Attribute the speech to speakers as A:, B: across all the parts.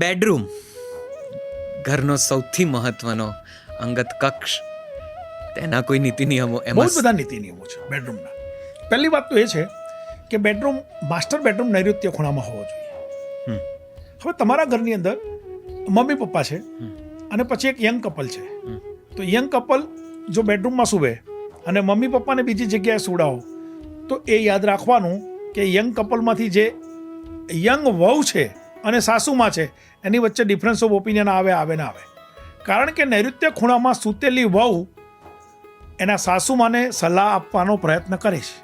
A: Bedroom. ઘરનો સૌથી મહત્વનો અંગત કક્ષ. તેના કોઈ નીતિ નિયમો
B: બહુ
A: એમાં
B: જ બધા નીતિ નિયમો છે બેડરૂમના. પહેલી વાત તો એ છે કે બેડરૂમ માસ્ટર બેડરૂમ નૈઋત્ય ખૂણામાં હોવો જોઈએ. હવે તમારા ઘરની અંદર મમ્મી પપ્પા છે અને પછી એક યંગ કપલ છે. તો યંગ કપલ જો બેડરૂમમાં સૂવે અને મમ્મી પપ્પાને બીજી જગ્યાએ સુવડાવો તો એ યાદ રાખવાનું કે યંગ કપલમાંથી જે યંગ વહુ છે અને સાસુમાં છે એની વચ્ચે ડિફરન્સ ઓફ ઓપિનિયન આવે આવે ના આવે. કારણ કે નૈઋત્ય ખૂણામાં સૂતેલી વહુ એના સાસુમાને સલાહ આપવાનો પ્રયત્ન કરે છે.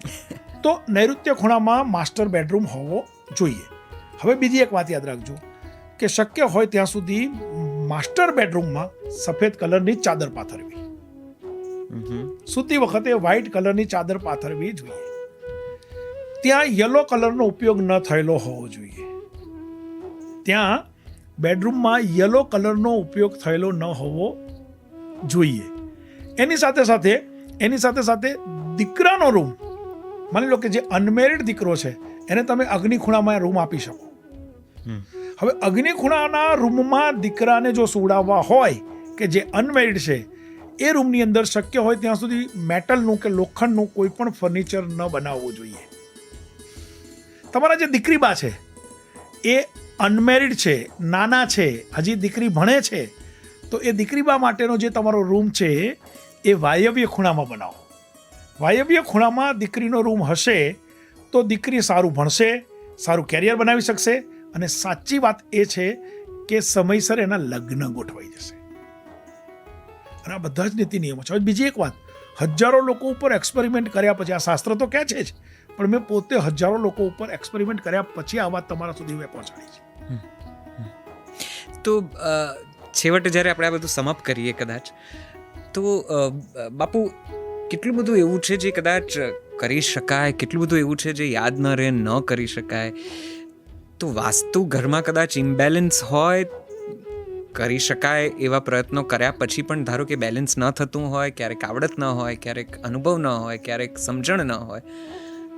B: તો નૈઋત્ય ખૂણામાં માસ્ટર બેડરૂમ હોવો જોઈએ. હવે બીજી એક વાત યાદ રાખજો કે શક્ય હોય ત્યાં સુધી માસ્ટર બેડરૂમમાં સફેદ કલરની ચાદર પાથરવી. સૂતી વખતે વ્હાઇટ કલરની ચાદર પાથરવી જોઈએ. ત્યાં યલો કલરનો ઉપયોગ ન થયેલો હોવો જોઈએ. ત્યાં બેડરૂમમાં યલો કલરનો ઉપયોગ થયેલો ન હોવો જોઈએ. એની સાથે સાથે એની સાથે સાથે દીકરાનો રૂમ માની લો કે જે અનમેરિડ દીકરો છે એને તમે અગ્નિ ખૂણામાં રૂમ આપી શકો. હવે અગ્નિ ખૂણાના રૂમમાં દીકરાને જો સુવડાવવા હોય કે જે અનમેરિડ છે એ રૂમની અંદર શક્ય હોય ત્યાં સુધી મેટલનું કે લોખંડનું કોઈ પણ ફર્નિચર ન બનાવવું જોઈએ. તમારા જે દીકરી બા છે એ અનમેરિડ છે, નાના છે, હજી દીકરી ભણે છે, તો એ દીકરી બા માટેનો જે તમારો રૂમ છે, એ વાયવ્ય ખૂણામાં બનાવો. વાયવ્ય ખૂણામાં દીકરીનો રૂમ હશે, તો દીકરી સારું ભણશે, સારું કેરિયર બનાવી શકશે અને સાચી વાત એ છે કે સમયસર એના લગ્ન ગોઠવાઈ જશે. અને આ બધા જ નીતિ નિયમો છે. બીજી એક વાત, હજારો લોકો ઉપર એક્સપેરિમેન્ટ કર્યા પછી, આ શાસ્ત્ર તો કહે છે જ, પણ મેં પોતે હજારો લોકો ઉપર એક્સપેરિમેન્ટ કર્યા પછી આ વાત તમારા સુધી મેં પહોંચાડી છે.
A: તો છેવટે જ્યારે આપણે આ બધું સમાપ્ત કરીએ કદાચ, તો બાપુ, કેટલું બધું એવું છે જે કદાચ કરી શકાય, કેટલું બધું એવું છે જે યાદ ન રહે, ન કરી શકાય? તો વાસ્તુ ઘરમાં કદાચ ઇમ્બેલેન્સ હોય, કરી શકાય એવા પ્રયત્નો કર્યા પછી પણ ધારો કે બેલેન્સ ન થતું હોય, ક્યારેક આવડત ન હોય, ક્યારેક અનુભવ ન હોય, ક્યારેક સમજણ ન હોય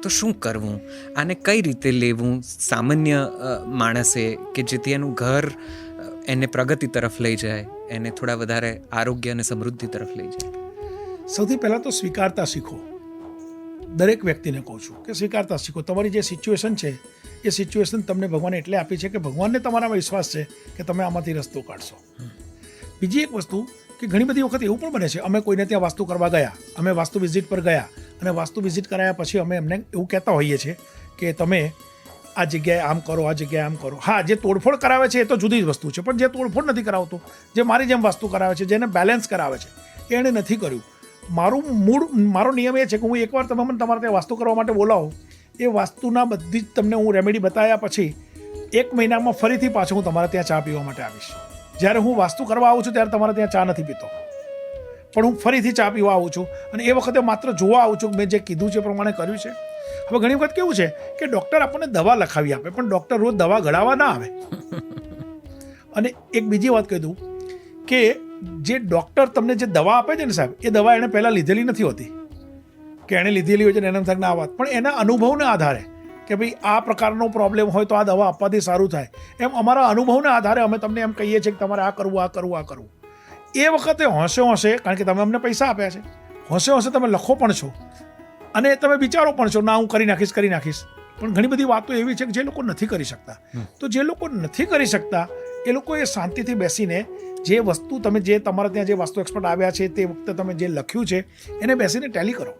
A: તો શું કરવું? આને કઈ રીતે લેવું? સામાન્ય માણસે કે જેથી એનું ઘર એને પ્રગતિ તરફ લઈ જાય એને થોડા વધારે આરોગ્ય અને સમૃદ્ધિ તરફ લઈ જાય?
B: સૌથી પહેલાં તો સ્વીકારતા શીખો. દરેક વ્યક્તિને કહું છું કે સ્વીકારતા શીખો. તમારી જે સિચ્યુએશન છે એ સિચ્યુએશન તમને ભગવાને એટલે આપી છે કે ભગવાનને તમારામાં વિશ્વાસ છે કે તમે આમાંથી રસ્તો કાઢશો. બીજી એક વસ્તુ કે ઘણી બધી વખત એવું પણ બને છે, અમે કોઈને ત્યાં વાસ્તુ કરવા ગયા, અમે વાસ્તુ વિઝિટ પર ગયા અને વાસ્તુ વિઝિટ કરાયા પછી અમે એમને એવું કહેતા હોઈએ છીએ કે તમે આ જગ્યાએ આમ કરો, આ જગ્યાએ આમ કરો. હા, જે તોડફોડ કરાવે છે એ તો જુદી જ વસ્તુ છે, પણ જે તોડફોડ નથી કરાવતો, જે મારી જેમ વાસ્તુ કરાવે છે, જેને બેલેન્સ કરાવે છે, એણે નથી કર્યું. મારું મૂળ, મારો નિયમ એ છે કે હું એકવાર તમે મને તમારે ત્યાં વાસ્તુ કરવા માટે બોલાવો, એ વાસ્તુના બધી જ તમને હું રેમેડી બતાવ્યા પછી એક મહિનામાં ફરીથી પાછો હું તમારે ત્યાં ચા પીવા માટે આવીશ. જ્યારે હું વાસ્તુ કરવા આવું છું ત્યારે તમારે ત્યાં ચા નથી પીતો. પણ હું ફરીથી ચા પીવા આવું છું અને એ વખતે માત્ર જોવા આવું છું. મેં જે કીધું છે પ્રમાણે કર્યું છે. હવે ઘણી વખત કેવું છે કે ડૉક્ટર આપણને દવા લખાવી આપે, પણ ડૉક્ટર રોજ દવા ગળાવા ના આવે. અને એક બીજી વાત કહી દઉં કે જે ડૉક્ટર તમને જે દવા આપે છે ને સાહેબ, એ દવા એણે પહેલાં લીધેલી નથી હોતી. કે એણે લીધેલી હોય છે ને એને થાય ના વાત. પણ એના અનુભવના આધારે કે ભાઈ આ પ્રકારનો પ્રોબ્લેમ હોય તો આ દવા આપવાથી સારું થાય. એમ અમારા અનુભવના આધારે અમે તમને એમ કહીએ છીએ કે તમારે આ કરવું આ કરવું આ કરવું. એ વખતે હોંશે હોંશે કારણ કે તમે અમને પૈસા આપ્યા છે. હોંશે હોંશે તમે લખો પણ છો. અને તમે વિચારો પણ છો ના હું કરી નાખીશ કરી નાખીશ. પણ ઘણી બધી વાતો એવી છે કે જે લોકો નથી કરી શકતા. તો જે લોકો નથી કરી શકતા એ લોકોએ શાંતિથી બેસીને જે વસ્તુ તમે જે તમારા ત્યાં જે વાસ્તુ એક્સપર્ટ આવ્યા છે તે વખતે તમે જે લખ્યું છે એને બેસીને ટેલી કરો.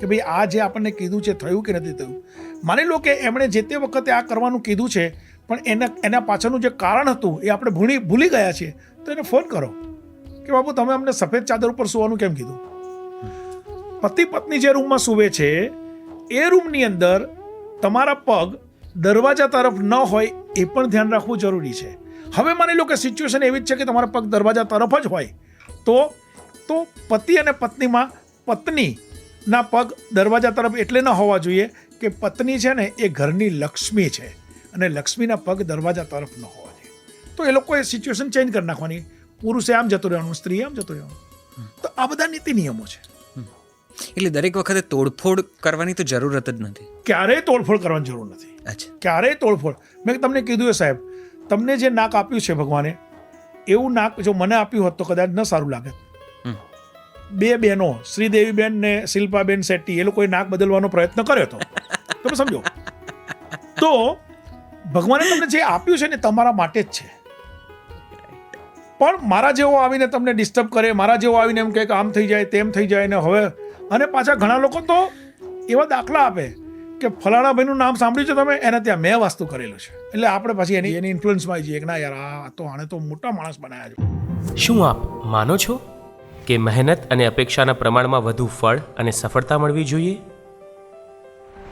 B: કે ભાઈ આ જે આપણને કીધું છે થયું કે નથી થયું? માની લો કે એમણે જે તે વખતે આ કરવાનું કીધું છે, પણ એના એના પાછળનું જે કારણ હતું એ આપણે ભૂલી ભૂલી ગયા છીએ, તો એને ફોન કરો. કે બાબુ તમે અમને સફેદ ચાદર ઉપર સુવાનું કેમ કીધું? પતિ પત્ની જે રૂમમાં સૂવે છે, એ રૂમની અંદર તમારા પગ દરવાજા તરફ ન હોય એ પણ ધ્યાન રાખવું જરૂરી છે. હવે માની લો કે સિચ્યુએશન એવી જ છે કે તમારા પગ દરવાજા તરફ જ હોય, તો તો પતિ અને પત્નીમાં પત્નીના પગ દરવાજા તરફ એટલે ન હોવા જોઈએ. કે પત્ની છે ને એ ઘરની લક્ષ્મી છે અને લક્ષ્મીના પગ દરવાજા તરફ ન હોવા જોઈએ. તો એ લોકોએ સિચ્યુએશન ચેન્જ કરી નાખવાની. પુરુષે આમ જતું રહેવાનું સ્ત્રીએ આમ જતું રહેવાનું તો આ બધા નીતિ નિયમો છે.
A: એટલે દરેક વખતે તોડફોડ કરવાની તો જરૂરત જ નથી.
B: ક્યારેય તોડફોડ કરવાની જરૂર નથી.
A: અચ્છા.
B: ક્યારેય તોડફોડ. મેં તમને કીધું એ સાહેબ તમને જે નાક આપ્યું છે ભગવાને એવું નાક જો મને આપ્યું હોત તો કદાચ ન સારું લાગે. બે બહેનો શ્રીદેવીબેન ને શિલ્પાબેન શેટ્ટી એ લોકોએ નાક બદલવાનો પ્રયત્ન કર્યો હતો તમે સમજો. તો ભગવાને તમને જે આપ્યું છે ને તમારા માટે જ છે. પણ મારા જેવો આવીને તમને ડિસ્ટર્બ કરે, મારા જેવો આવીને એમ કહે કે આમ થઈ જાય, તેમ થઈ જાય ને હવે. અને પાછા ઘણા લોકો તો એવા દાખલા આપે કે ફલાણા ભાઈનું નામ સાંભળ્યું છે તમે, એને ત્યાં મેં વાસ્તુ કરેલું છે. એટલે આપણે પછી એની એની ઇન્ફ્લુઅન્સમાં આવી જઈએ કે ના યાર, આ તો આને તો મોટા માણસ બનાવ્યા છે.
C: શું આપ માનો છો કે મહેનત અને અપેક્ષાના પ્રમાણમાં વધુ ફળ અને સફળતા મળવી જોઈએ?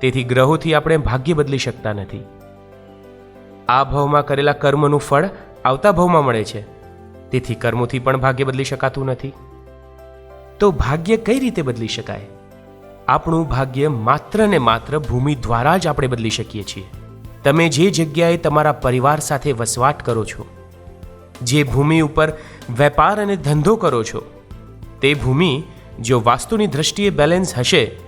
C: તેથી ગ્રહોથી આપણે ભાગ્ય બદલી શકતા નથી. આ ભાવમાં કરેલા કર્મનું ફળ આવતા ભાવમાં મળે છે. તેથી કર્મોથી પણ ભાગ્ય બદલી શકાતું નથી. તો ભાગ્ય કઈ રીતે બદલી શકાય? આપણું ભાગ્ય માત્ર ને માત્ર ભૂમિ દ્વારા જ આપણે બદલી શકીએ છીએ. તમે જે જગ્યાએ તમારા પરિવાર સાથે વસવાટ કરો છો, જે ભૂમિ ઉપર વેપાર અને ધંધો કરો છો, તે ભૂમિ જો વાસ્તુની દ્રષ્ટિએ બેલેન્સ હશે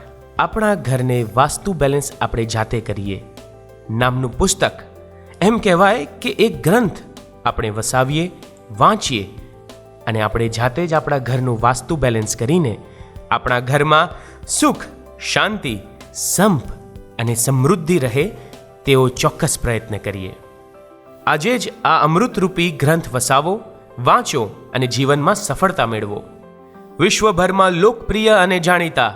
C: આપણા ઘરને વાસ્તુ બેલેન્સ આપણે જાતે કરીએ. નામનું પુસ્તક એમ કહેવાય કે એક ગ્રંથ આપણે વસાવીએ, વાંચીએ અને આપણે જાતે જ આપણા ઘરનું વાસ્તુ બેલેન્સ કરીને આપણા ઘરમાં સુખ, શાંતિ, સંપ અને સમૃદ્ધિ રહે તેવો ચોક્કસ પ્રયત્ન કરીએ. આજે જ આ અમૃતરૂપી ગ્રંથ વસાવો, વાંચો અને જીવનમાં સફળતા મેળવો. વિશ્વભરમાં લોકપ્રિય અને જાણીતા